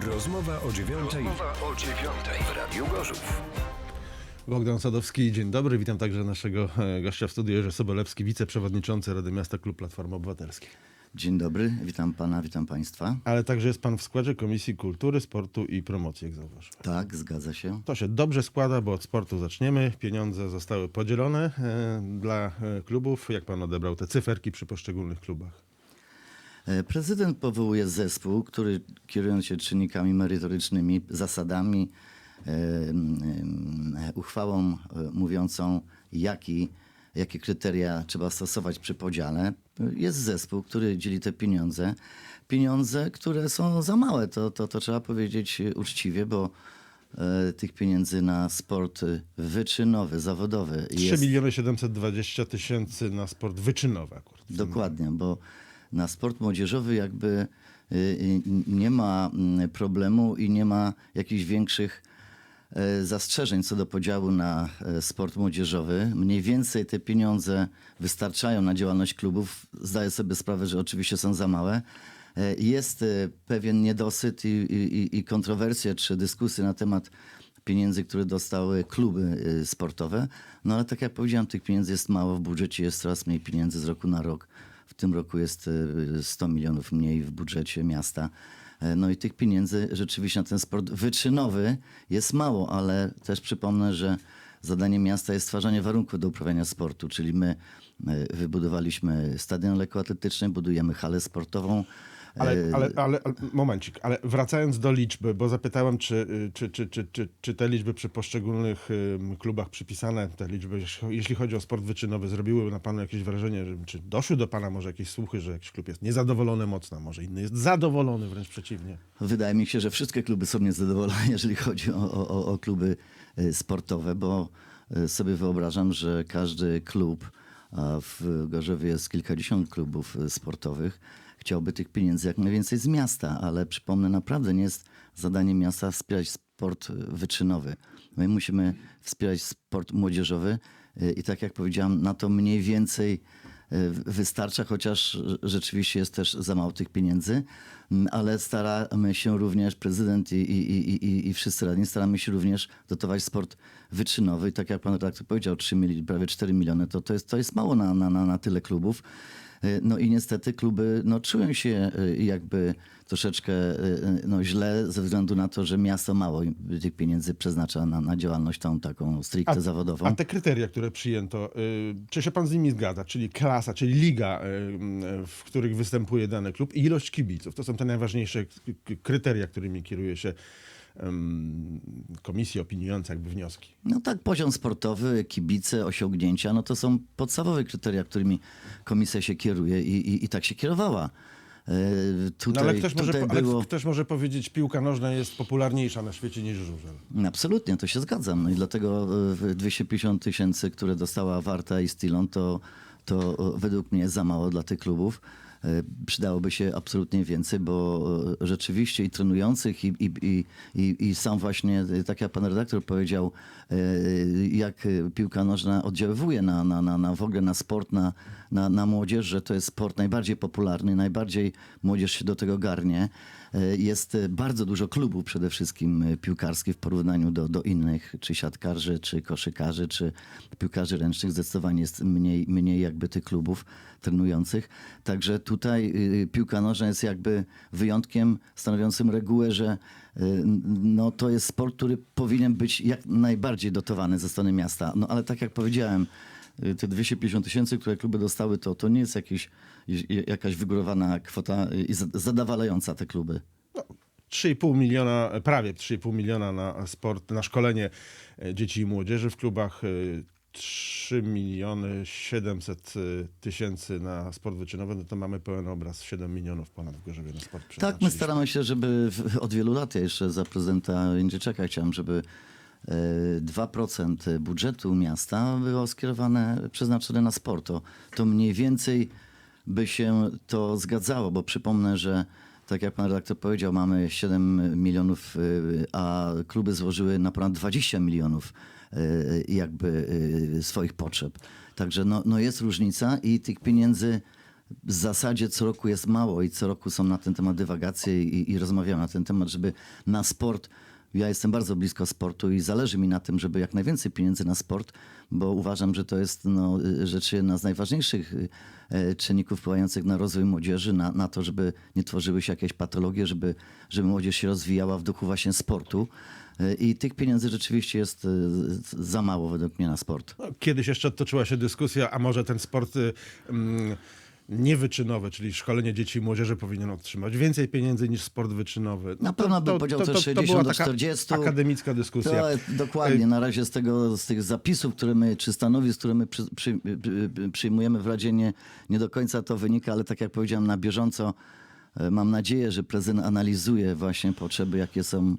Rozmowa o dziewiątej. Rozmowa o dziewiątej w Radiu Gorzów. Bogdan Sadowski, dzień dobry. Witam także naszego e, gościa w studiu, Jerzy Sobolewski, wiceprzewodniczący Rady Miasta Klub Platformy Obywatelskiej. Dzień dobry, witam pana, witam państwa. Ale także jest pan w składzie Komisji Kultury, Sportu i Promocji, jak zauważyłem. Tak, zgadza się. To się dobrze składa, bo od sportu zaczniemy. Pieniądze zostały podzielone e, dla e, klubów. Jak pan odebrał te cyferki przy poszczególnych klubach? E, Prezydent powołuje zespół, który kierując się czynnikami merytorycznymi, zasadami, e, e, uchwałą mówiącą, jaki, jakie kryteria trzeba stosować przy podziale, jest zespół, który dzieli te pieniądze. Pieniądze, które są za małe, to, to, to trzeba powiedzieć uczciwie, bo tych pieniędzy na sport wyczynowy, zawodowy 3 jest miliony 720 tysięcy na sport wyczynowy akurat. Dokładnie, bo na sport młodzieżowy jakby y, y, nie ma mm, problemu i nie ma jakichś większych e, zastrzeżeń co do podziału na e, sport młodzieżowy. Mniej więcej te pieniądze wystarczają na działalność klubów. Zdaję sobie sprawę, że oczywiście są za małe. E, Jest pewien niedosyt i, i, i kontrowersje czy dyskusje na temat pieniędzy, które dostały kluby sportowe. No ale tak jak powiedziałem, tych pieniędzy jest mało w budżecie, jest coraz mniej pieniędzy z roku na rok. W tym roku jest y, 100 milionów mniej w budżecie miasta. E, No i tych pieniędzy rzeczywiście na ten sport wyczynowy jest mało, ale też przypomnę, że zadaniem miasta jest stwarzanie warunków do uprawiania sportu, czyli my e, wybudowaliśmy stadion lekkoatletyczny, budujemy halę sportową. Ale, E, ale, ale, ale momencik, ale wracając do liczby, bo zapytałem, czy, y, czy, czy, czy, czy, czy te liczby przy poszczególnych klubach przypisane, te liczby, jeśli- chodzi o sport wyczynowy, zrobiły na panu jakieś wrażenie, że, czy doszły do pana może jakieś słuchy, że jakiś klub jest niezadowolony mocno, może inny jest zadowolony, wręcz przeciwnie. Wydaje mi się, że wszystkie kluby są niezadowolone, jeżeli chodzi o, o, o- kluby y, sportowe, bo y, sobie wyobrażam, że każdy klub, a w Gorzowie jest kilkadziesiąt klubów sportowych, chciałby tych pieniędzy jak najwięcej z miasta, ale przypomnę, naprawdę nie jest zadaniem miasta wspierać sport y, wyczynowy. My musimy wspierać sport młodzieżowy y, i tak jak powiedziałam, na to mniej więcej y, wystarcza, chociaż rzeczywiście jest też za mało tych pieniędzy, Mm, ale staramy się również, prezydent i, i, i, i, wszyscy radni, staramy się również dotować sport wyczynowy. I tak jak pan redaktor powiedział, 3 mili, prawie 4 miliony, to, to, jest, to jest mało na, na, na tyle klubów. Y, No i niestety kluby no, czują się y, jakby troszeczkę y, no, źle ze względu na to, że miasto mało tych pieniędzy przeznacza na, na działalność tą taką stricte zawodową. A te kryteria, które przyjęto, czy się pan z nimi zgadza? Czyli klasa, czyli liga, w których występuje dany klub i ilość kibiców. To są te najważniejsze kryteria, którymi kieruje się ym, komisje opiniujące jakby wnioski. No tak, poziom sportowy, kibice, osiągnięcia, no to są podstawowe kryteria, którymi komisja się kieruje i, i, i tak się kierowała. E, No Tutaj, ale, ktoś może, po- ale było... ktoś może powiedzieć, piłka nożna jest popularniejsza na świecie niż żużel. Absolutnie, to się zgadzam. No i dlatego e, 250 tysięcy, które dostała Warta i Stilon, to, to e, według mnie za mało dla tych klubów. E, Przydałoby się absolutnie więcej, bo e, rzeczywiście i trenujących, i, i, i, i, sam właśnie, e, tak jak pan redaktor powiedział, jak piłka nożna oddziaływuje na, na, na, na w ogóle na sport, na, na, na młodzież, że to jest sport najbardziej popularny, najbardziej młodzież się do tego garnie. E, Jest e, bardzo dużo klubów przede wszystkim e, piłkarskich w porównaniu do, do innych, czy siatkarzy, czy koszykarzy, czy piłkarzy ręcznych. Zdecydowanie jest mniej, mniej jakby tych klubów trenujących. Także tutaj piłka nożna jest jakby wyjątkiem stanowiącym regułę, że no, to jest sport, który powinien być jak najbardziej dotowany ze strony miasta. No ale tak jak powiedziałem, te 250 tysięcy, które kluby dostały, to, to nie jest jakiś, jakaś wygórowana kwota y, i za- zadawalająca te kluby. 3,5 miliona, prawie 3,5 miliona na sport, na szkolenie e, dzieci i młodzieży w klubach, e, 3 miliony 700 tysięcy na sport wyczynowy, no to mamy pełen obraz, 7 milionów ponad w Gorzowie na sport Tak, my staramy się, żeby od wielu lat, ja jeszcze za prezydenta Jędrzejczaka chciałem, żeby e, 2% budżetu miasta było skierowane, przeznaczone na sport. To, to mniej więcej by się to zgadzało, bo przypomnę, że tak jak pan redaktor powiedział, mamy 7 milionów, y, a kluby złożyły na ponad 20 milionów y, jakby y, swoich potrzeb. Także no, no jest różnica i tych pieniędzy w zasadzie co roku jest mało i co roku są na ten temat dywagacje i, i rozmawiamy na ten temat, żeby na sport. Ja jestem bardzo blisko sportu i zależy mi na tym, żeby jak najwięcej pieniędzy na sport, bo uważam, że to jest no, y, rzeczy jedna z najważniejszych y, e, czynników wpływających na rozwój młodzieży, na, na to, żeby nie tworzyły się jakieś patologie, żeby, żeby młodzież się rozwijała w duchu właśnie sportu. Y, I tych pieniędzy rzeczywiście jest y, za mało według mnie na sport. No, Kiedyś jeszcze toczyła się dyskusja, a może ten sport y, niewyczynowy, czyli szkolenie dzieci i młodzieży powinien otrzymać więcej pieniędzy niż sport wyczynowy. No Na pewno bym powiedział to 60 była do taka 40. akademicka dyskusja. To, dokładnie. Na razie z, tego, z tych zapisów, które my, czy stanowisk, które my przy, przy, przy, przyjmujemy w Radzie, nie, nie do końca to wynika, ale tak jak powiedziałem, na bieżąco e, mam nadzieję, że prezydent analizuje właśnie potrzeby, jakie są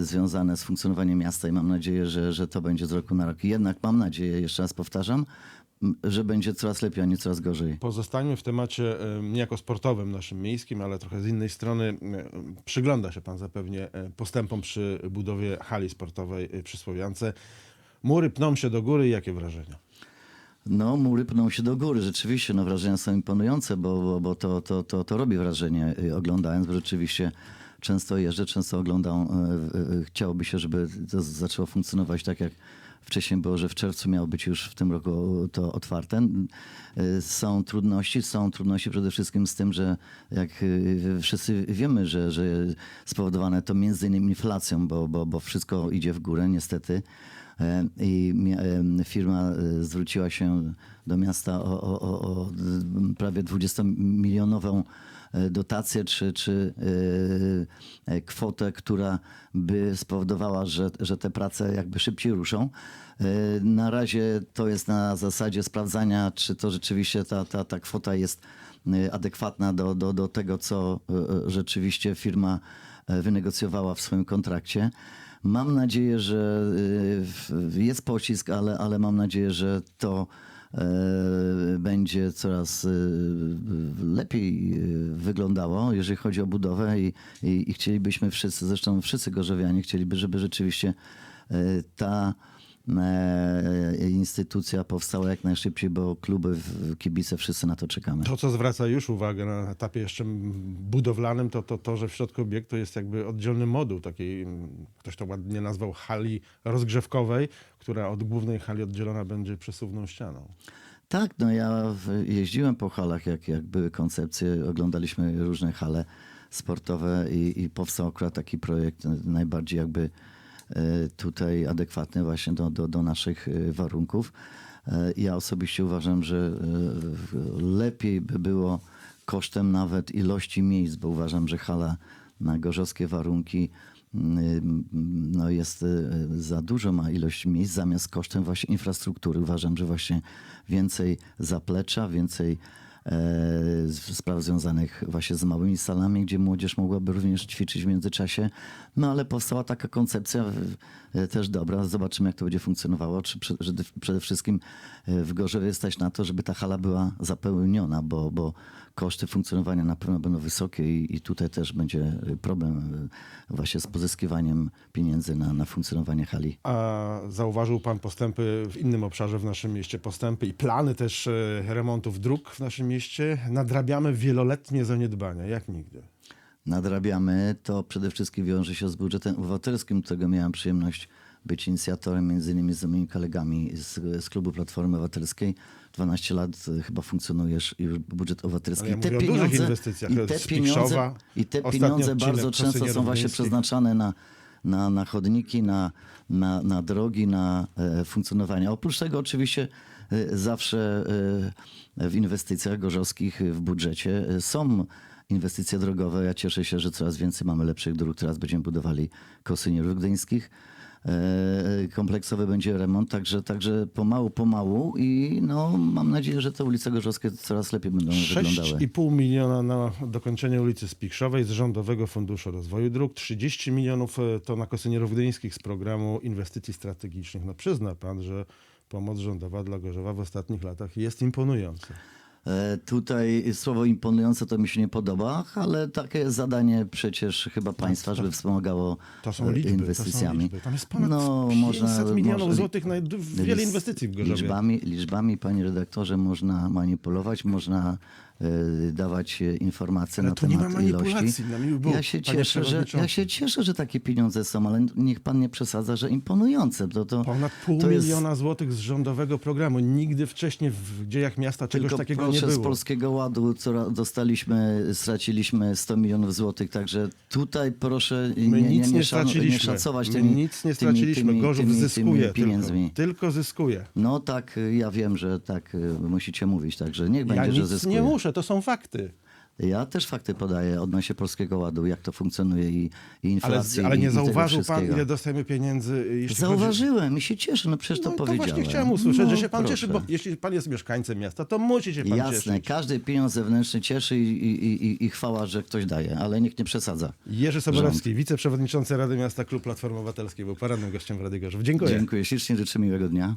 związane z funkcjonowaniem miasta i mam nadzieję, że, że to będzie z roku na rok. Jednak mam nadzieję, jeszcze raz powtarzam, że będzie coraz lepiej, a nie coraz gorzej. Pozostańmy w temacie niejako sportowym naszym miejskim, ale trochę z innej strony. Przygląda się pan zapewnie e, postępom przy budowie hali sportowej e, przy Słowiance. Mury pną się do góry. Jakie wrażenia? No, mury pną się do góry. Rzeczywiście, no, wrażenia są imponujące, bo, bo, bo to, to, to, to robi wrażenie y, oglądając, bo rzeczywiście często jeżdżę, często oglądam. y, y, Chciałoby się, żeby to zaczęło funkcjonować tak, jak wcześniej było, że w czerwcu miało być już w tym roku to otwarte. Są trudności, są trudności przede wszystkim z tym, że jak wszyscy wiemy, że, że spowodowane to między innymi inflacją, bo, bo, bo wszystko idzie w górę niestety. E, I firma e, zwróciła się do miasta o, o, o, prawie 20-milionową e, dotację czy, czy e, e, kwotę, która by spowodowała, że, że te prace jakby szybciej ruszą. E, Na razie to jest na zasadzie sprawdzania, czy to rzeczywiście ta, ta, ta kwota jest e, adekwatna do, do, do tego, co e, e, rzeczywiście firma e, wynegocjowała w swoim kontrakcie. Mam nadzieję, że jest pocisk, ale, ale mam nadzieję, że to e, będzie coraz y, lepiej y, wyglądało, jeżeli chodzi o budowę i, i, i chcielibyśmy wszyscy, zresztą wszyscy gorzowianie chcieliby, żeby rzeczywiście e, ta e, instytucja powstała jak najszybciej, bo kluby, w- kibice, wszyscy na to czekamy. To, co zwraca już uwagę na etapie jeszcze budowlanym, to to, to że w środku obiektu jest jakby oddzielny moduł takiej, ktoś to ładnie nazwał, hali rozgrzewkowej, która od głównej hali oddzielona będzie przesuwną ścianą. Tak, no ja jeździłem po halach, jak, jak były koncepcje, oglądaliśmy różne hale sportowe i, i powstał akurat taki projekt e, najbardziej jakby e, tutaj adekwatny właśnie do, do, do naszych e, warunków. E, Ja osobiście uważam, że lepiej by było kosztem nawet ilości miejsc, bo uważam, że hala na gorzowskie warunki no jest za dużo ma ilość miejsc zamiast kosztem właśnie infrastruktury. Uważam, że właśnie więcej zaplecza, więcej spraw związanych właśnie z małymi salami, gdzie młodzież mogłaby również ćwiczyć w międzyczasie. No ale powstała taka koncepcja e, też dobra. Zobaczymy, jak to będzie funkcjonowało. Czy przede wszystkim e, w Gorzowie stać na to, żeby ta hala była zapełniona, bo, bo koszty funkcjonowania na pewno będą wysokie i, i tutaj też będzie e, problem e, właśnie z pozyskiwaniem pieniędzy na, na funkcjonowanie hali. A zauważył pan postępy w innym obszarze w naszym mieście, postępy i plany też e, remontów dróg w naszym mieście? Nadrabiamy wieloletnie zaniedbania, jak nigdy. nadrabiamy, to przede wszystkim wiąże się z budżetem obywatelskim, którego miałem przyjemność być inicjatorem, między innymi z moimi kolegami z, z klubu Platformy Obywatelskiej. 12 lat e, chyba funkcjonujesz już budżet obywatelski. Ja o dużych inwestycjach, i te pieniądze, i te pieniądze bardzo często są właśnie przeznaczane na, na, na chodniki, na, na, na drogi, na e, funkcjonowanie. Oprócz tego oczywiście e, zawsze e, w inwestycjach gorzowskich w budżecie e, są inwestycje drogowe. Ja cieszę się, że coraz więcej mamy lepszych dróg. Teraz będziemy budowali Kosynierów Gdyńskich. E, Kompleksowy będzie remont, także, także pomału, pomału i no, mam nadzieję, że te ulice gorzowskie coraz lepiej będą wyglądały. 6,5 miliona na dokończenie ulicy Spikszowej z Rządowego Funduszu Rozwoju Dróg, 30 milionów e, to na Kosynierów Gdyńskich z programu inwestycji strategicznych. No przyzna pan, że pomoc rządowa dla Gorzowa w ostatnich latach jest imponująca. E, Tutaj słowo imponujące to mi się nie podoba, ale takie jest zadanie przecież chyba państwa, żeby wspomagało To są liczby, to są inwestycjami. liczby. Tam jest ponad No, 500 można- milionów można- złotych na wiele inwestycji w Gorzowie. Liczbami, liczbami, panie redaktorze, można manipulować, można dawać e, informacje Ale na tu nie temat ma ilości. ja, się cieszę, że, ja się cieszę, że takie pieniądze są, ale niech pan nie przesadza, że imponujące. To, to, Ponad pół to jest- miliona złotych z rządowego programu. Nigdy wcześniej w dziejach miasta czegoś Tylko takiego nie proszę, z było. Polskiego Ładu co dostaliśmy, straciliśmy 100 milionów złotych, także tutaj proszę My nie, nic nie, nie, straciliśmy. nie szacować My tymi, nic nie tymi- straciliśmy. tymi- Gorzów tymi- zyskuje tymi pieniędzmi. tylko. Tylko zyskuje. No tak, y, ja wiem, że tak y, musicie mówić, także niech będzie, Ja że zyskuje. nie muszę, to są fakty. Ja też fakty podaję odnośnie Polskiego Ładu, jak to funkcjonuje i, i Ale, inflacji. ale i, nie i zauważył pan, wszystkiego. ile dostajemy pieniędzy, y, jeśli chodzi... Zauważyłem i się cieszę, no przecież to No, to powiedziałem. właśnie chciałem usłyszeć, No, że się pan proszę. cieszy, bo jeśli pan jest mieszkańcem miasta, to musi się pan Jasne, cieszyć. każdy pieniądz zewnętrzny cieszy i, i, i, i chwała, że ktoś daje, ale nikt nie przesadza. Jerzy Sobolewski, wiceprzewodniczący Rady Miasta Klub Platformy Obywatelskiej, był porannym gościem w Rady Gorzów. Dziękuję. Dziękuję ślicznie, życzę miłego dnia.